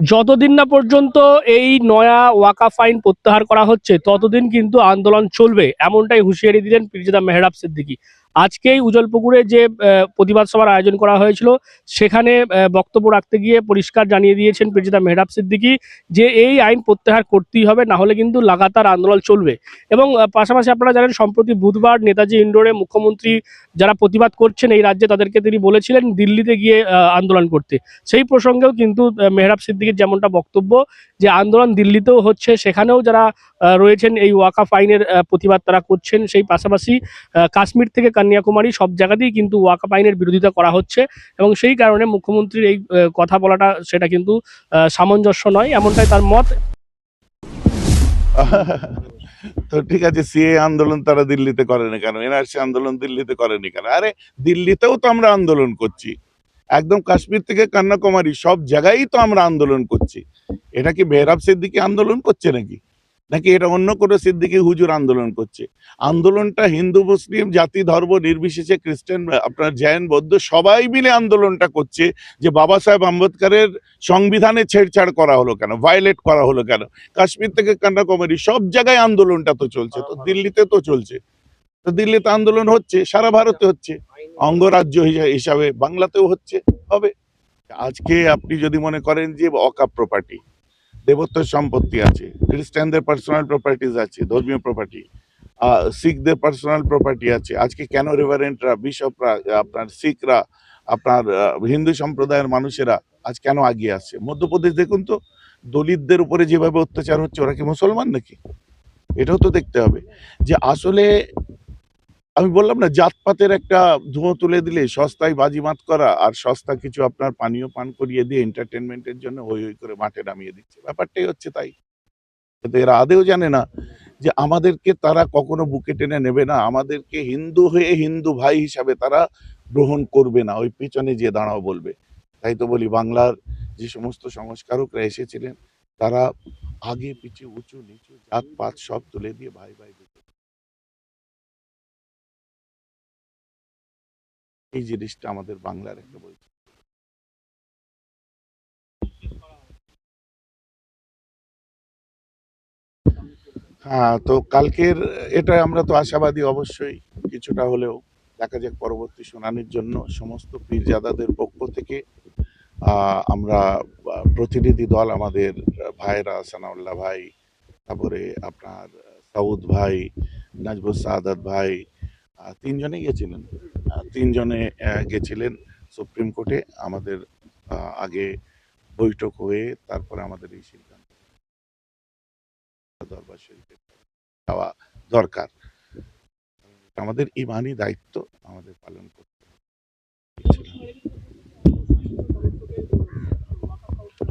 যতদিন না পর্যন্ত এই নয়া ওয়াকা ফাইন প্রত্যাহার করা হচ্ছে, ততদিন কিন্তু আন্দোলন চলবে, এমনটাই হুঁশিয়ারি দিলেন পিরিজাদা মেহরাব সিদ্দিকী। আজকেই উজলপুকুরে যে প্রতিবাদ সভার আয়োজন করা হয়েছিল, সেখানে বক্তব্য রাখতে গিয়ে পরিষ্কার জানিয়ে দিয়েছেন পীরজাদা মেহরাব সিদ্দিকী যে এই আইন প্রত্যাহার করতেই হবে, না হলে কিন্তু লাগাতার আন্দোলন চলবে। এবং পাশাপাশি আপনারা জানেন, সম্প্রতি বুধবার নেতাজি ইন্ডোরে মুখ্যমন্ত্রী যারা প্রতিবাদ করছেন এই রাজ্যে, তাদেরকে তিনি বলেছিলেন দিল্লিতে গিয়ে আন্দোলন করতে। সেই প্রসঙ্গেও কিন্তু মেহরাব সিদ্দিকের যেমনটা বক্তব্য, যে আন্দোলন দিল্লিতেও হচ্ছে, সেখানেও যারা রয়েছেন এই ওয়াকা ফাইনের প্রতিবাদ তারা করছেন। সেই পাশাপাশি কাশ্মীর থেকে কন্যাকুমারী সব জায়গাতেই কিন্তু ওয়াকা ফাইনের বিরোধিতা করা হচ্ছে এবং সেই কারণে মুখ্যমন্ত্রীর এই কথা বলাটা সেটা কিন্তু সামঞ্জস্য নয়, এমনটাই তার মত। তো ঠিক আছে, সিএ আন্দোলন তারা দিল্লিতে করেনি কেন? এনআরসি আন্দোলন দিল্লিতে করেনি কেন? আরে, দিল্লিতেও তো আমরা আন্দোলন করছি। একদম কাশ্মীর থেকে কন্যাকুমারী সব জায়গায় তো আমরা আন্দোলন করছি। এটা কি মেহরাব সিদ্দিকি আন্দোলন করছে নাকি? নাকি এটা অন্য কোনো সিদ্দিকি হুজুর আন্দোলন করছে? আন্দোলনটা হিন্দু মুসলিম জাতি ধর্ম নির্বিশেষে খ্রিস্টান আপনার জৈন বৌদ্ধ সবাই মিলে আন্দোলনটা করছে যে বাবা সাহেব আম্বেদকরের সংবিধানে ছেড়ছাড় করা হলো কেন? ভায়োলেট করা হলো কেন? কাশ্মীর থেকে কন্যাকুমারী সব জায়গায় আন্দোলনটা তো চলছে তো দিল্লিতে তো চলছে। তো দিল্লিতে আন্দোলন হচ্ছে সারা ভারতে হচ্ছে অঙ্গরাজ্য হিসা- হিসাবে বাংলাতেও হচ্ছে হবে। আজকে আপনি যদি মনে করেন যে অকাপ প্রপার্টি দেবত্ব সম্পত্তি আছে, খ্রিস্টানদের পার্সোনাল প্রপার্টিজ আছে, ধর্মীয় প্রপার্টি শিখদের পার্সোনাল প্রপার্টি আছে। আজকে কেন রেভারেন্টরা বিশপরা আপনার শিখরা, আপনার হিন্দু সম্প্রদায়ের মানুষেরা আজ কেন আগিয়ে আসছে? মধ্যপ্রদেশ দেখুন তো, দলিতদের উপরে যেভাবে অত্যাচার হচ্ছে, ওরা কি মুসলমান নাকি? এটাও তো দেখতে হবে। যে আসলে আমি বললাম না, জাতপাতের একটা ধুঁয়ো তুলে দিলে সস্তায় বাজিমাত করা আর সস্তা কিছু আপনার পানীয় পান করিয়ে দিয়ে এন্টারটেনমেন্টের জন্য হই হই করে মাঠে নামিয়ে দিচ্ছে। ব্যাপারটাই হচ্ছে তাই। কিন্তু এরা আদেও জানে না যে আমাদেরকে তারা কখনো বুকে টেনে নেবে না। আমাদেরকে হিন্দু হয়ে হিন্দু ভাই হিসাবে তারা গ্রহণ করবে না। ওই পিছনে যে দাঁড়াও বলবে। তাই তো বলি, বাংলার যে সমস্ত সংস্কারকরা এসেছিলেন, তারা আগে পিছে উঁচু নিচু জাত পাত সব তুলে দিয়ে ভাই ভাই এই জিনিসটা আমাদের বাংলার একটা বই। হ্যাঁ তো কালকের এটা আমরা তো আশাবাদী অবশ্যই, কিছুটা হলেও দেখা যাক পরবর্তী শুনানির জন্য সমস্ত পীরজাদাদের পক্ষ থেকে আমরা প্রতিনিধি দল আমাদের ভাইরা সানাউল্লাহ ভাই, তারপরে আপনার সাউদ ভাই নাজবুল সাদাত ভাই তিনজনে গেছিলেন। তিনজনে গেছিলেন সুপ্রিম কোর্টে। আমাদের আগে বৈঠক হয়ে তারপরে আমাদের এই সিদ্ধান্ত। দরবার শরীফে যাওয়া দরকার। আমাদের ইমানই দায়িত্ব আমাদের পালন করতে হবে।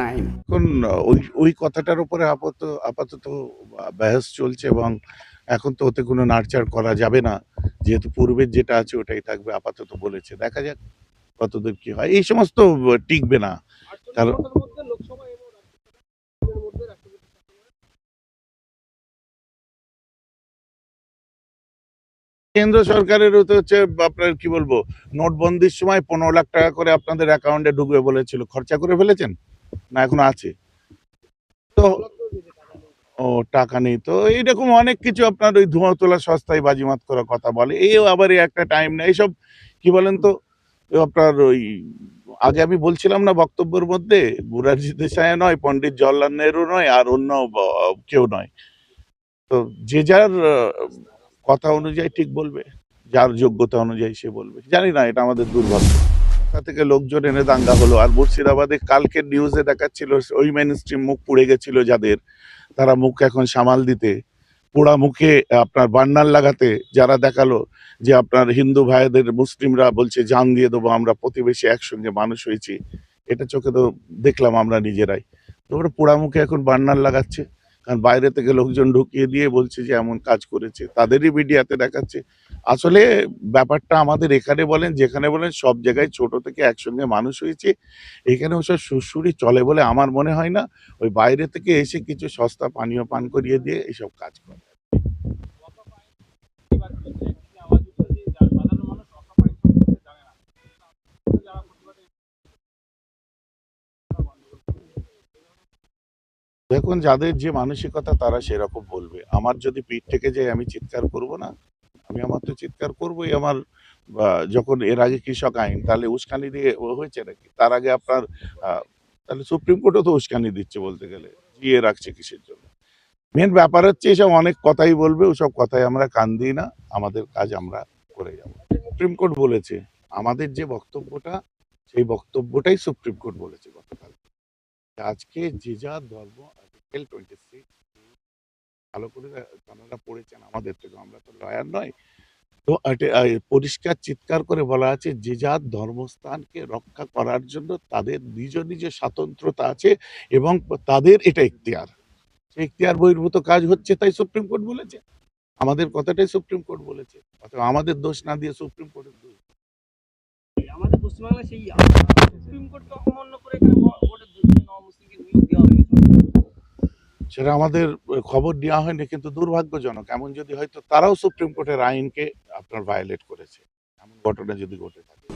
nine এখন ওই ওই কথাটার উপরে আপাতত আপাতত বহস চলছে এবং এখন তো ওতে কোনো নাড়চাড় করা যাবে না। যেহেতু পূর্বের যেটা আছে ওটাই থাকবে, আপাতত বলেছে। দেখা যাক কতদূর কি হয়। এই সমস্ত টিকবে না। কারণ কেন্দ্র সরকারের তো হচ্ছে, আপনার কি বলব, নোটবন্দির সময় পনেরো লাখ টাকা করে আপনাদের অ্যাকাউন্টে ঢুকবে বলেছিল। খরচা করে ফেলেছেন? না, এখনও আছে। তো ও, টাকা নেই তো। এইরকম অনেক কিছু আপনার ওই ধোঁয়া তোলা সস্তায় বাজিমাত করার কথা বলে। এই আবার একটা টাইম নেই এইসব কি বলেন তো? আপনার ওই, আগে আমি বলছিলাম না বক্তব্যের মধ্যে বুরাজি দেশায় নয়, পণ্ডিত জওয়াহরলাল নেহরু নয়, আর অন্য কেউ নয়। তো যে যার কথা অনুযায়ী ঠিক বলবে, যার যোগ্যতা অনুযায়ী সে বলবে। জানি না, এটা আমাদের দুর্ভাগ্য। তা থেকে লোকজন এনে দাঙ্গা হলো। আর মুর্শিদাবাদে কালকের নিউজে দেখাচ্ছিল, ওই মেন স্ট্রিম মুখ পুড়ে গেছিল যাদের। তারা মুখ এখন সামাল দিতে, পোড়া মুখে আপনার বান্নার লাগাতে যারা দেখাল যে আপনার হিন্দু ভাইদের মুসলিমরা বলছে, জান দিয়ে দেবো, আমরা প্রতিবেশী একসঙ্গে মানুষ হয়েছি। এটা চোখে তো দেখলাম আমরা নিজেরাই। তো ওরা পোড়া মুখে এখন বার্নার লাগাচ্ছে। কারণ বাইরে থেকে লোকজন ঢুকিয়ে দিয়ে বলছে যে এমন কাজ করেছে। তাদেরই মিডিয়াতে দেখাচ্ছে। আসলে ব্যাপারটা আমাদের এখানে বলেন, যেখানে বলেন, সব জায়গায় ছোট থেকে একসঙ্গে মানুষ হয়েছে। এখানে ওসব সুরসুরি চলে বলে আমার মনে হয় না। ওই বাইরে থেকে এসে কিছু সস্তা পানীয় পান করিয়ে দিয়ে এইসব কাজ করে। দেখুন, যাদের যে মানসিকতা তারা সেরকম বলবে। আমার যদি পিঠ থেকে যায়, আমি চিৎকার করব না। আমি আমার তো চিৎকার করবোই। আমার যখন এর আগে কৃষক আইন, তাহলে উস্কানি দিয়ে হয়েছে নাকি? তার আগে আপনার তাহলে সুপ্রিম কোর্টও তো উস্কানি দিচ্ছে বলতে গেলে। জিয়ে রাখছে কিসের জন্য? মেন ব্যাপার হচ্ছে, এসব অনেক কথাই বলবে, ওসব কথাই আমরা কান দিই না। আমাদের কাজ আমরা করে যাব। সুপ্রিম কোর্ট বলেছে, আমাদের যে বক্তব্যটা, সেই বক্তব্যটাই সুপ্রিম কোর্ট বলেছে গতকাল। আজকে যে যা ধর্ম আর্টিকেল টোয়েন্টি সিক্স ভালো করে আপনারা পড়েছেন আমাদের থেকে আমরা তো লয়ার নয়। তো পরিষ্কার চিৎকার করে বলা আছে, যে যার ধর্মস্থানকে রক্ষা করার জন্য তাদের নিজ নিজ স্বাতন্ত্রতা আছে এবং তাদের এটা এখতিয়ার সেই এখতিয়ার বহির্ভূত কাজ হচ্ছে তাই সুপ্রিম কোর্ট বলেছে। আমাদের কথাটাই সুপ্রিম কোর্ট বলেছে। অথবা আমাদের দোষ না দিয়ে সুপ্রিম কোর্টের দোষ। আমাদের পশ্চিমবাংলায় সেই, সুপ্রিম কোর্টকে অমান্য করে সেটা আমাদের খবর নেওয়া হয়নি কিন্তু দুর্ভাগ্যজনক। এমন যদি হয়তো তারাও সুপ্রিম কোর্টের আইনকে আপনার ভায়োলেট করেছে, এমন ঘটনা যদি ঘটে থাকে।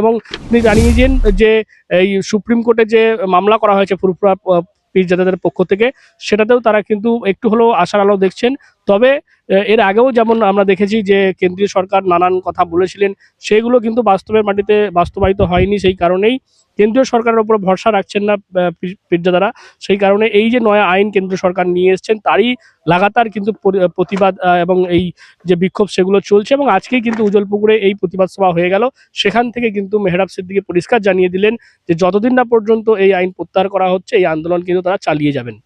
এবং তিনি জানিয়েছেন যে, এই সুপ্রিম কোর্টে যে মামলা করা হয়েছে ফুরফুরা পীর যাদের পক্ষ থেকে, সেটাতেও তারা কিন্তু একটু হলেও আশার আলো দেখছেন। তবে এর আগেও যেমন আমরা দেখেছি যে কেন্দ্রীয় সরকার নানান কথা বলেছিলেন, সেগুলো কিন্তু বাস্তবের মাটিতে বাস্তবায়িত হয়নি সেই কারণেই। কেন্দ্রীয় সরকারের উপর ভরসা রাখছেন না পীরজাদারা সেই কারণে এই যে নয়া আইন কেন্দ্র সরকার নিয়ে এসছেন, তারই লাগাতার কিন্তু প্রতিবাদ এবং এই যে বিক্ষোভ সেগুলো চলছে এবং আজকেই কিন্তু উজলপুকুরে এই প্রতিবাদ সভা হয়ে গেল। সেখান থেকে কিন্তু মেহরাব সিদ্দিকে পরিষ্কার জানিয়ে দিলেন যে যতদিন না পর্যন্ত এই আইন প্রত্যাহার করা হচ্ছে, এই আন্দোলন কিন্তু তারা চালিয়ে যাবেন।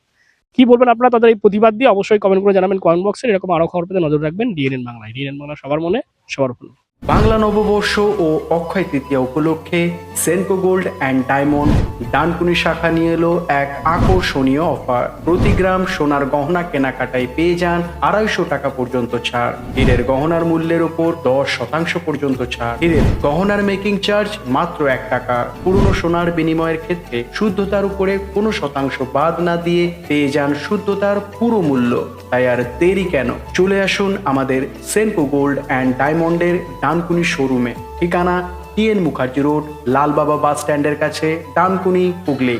কি বলবেন আপনারা? তাদের এই প্রতিবাদ দিয়ে অবশ্যই কমেন্ট করে জানাবেন। কমেন্ট বক্সে এরকম আরও খবর পেতে নজর রাখবেন। ডিএনএন বাংলায়। ডিএনএন বাংলা সবার মনে, সবার বাংলা নববর্ষ ও অক্ষয় তৃতীয়া উপলক্ষে Senco gold and diamond Dankuni শাখা নিয়ে এলো এক আকর্ষণীয় অফার। প্রতি গ্রাম সোনার গহনা কেনাকাটায় পেয়ে যান আড়াইশো টাকা পর্যন্ত ছাড়। হীরের গহনার মূল্যের উপর দশ শতাংশ পর্যন্ত ছাড়। হীরের গহনার মেকিং চার্জ মাত্র এক টাকা। পুরনো সোনার বিনিময়ের ক্ষেত্রে শুদ্ধতার উপরে কোনো শতাংশ বাদ না দিয়ে পেয়ে যান শুদ্ধতার পুরো মূল্য। তাই আর দেরি কেন? চলে আসুন আমাদের সেনকো গোল্ড অ্যান্ড ডায়মন্ডের ডানকুনি শোরুমে। ঠিকানা TN Mukherjee road Lalbaba bus স্ট্যান্ডের কাছে ডানকুনি হুগলি।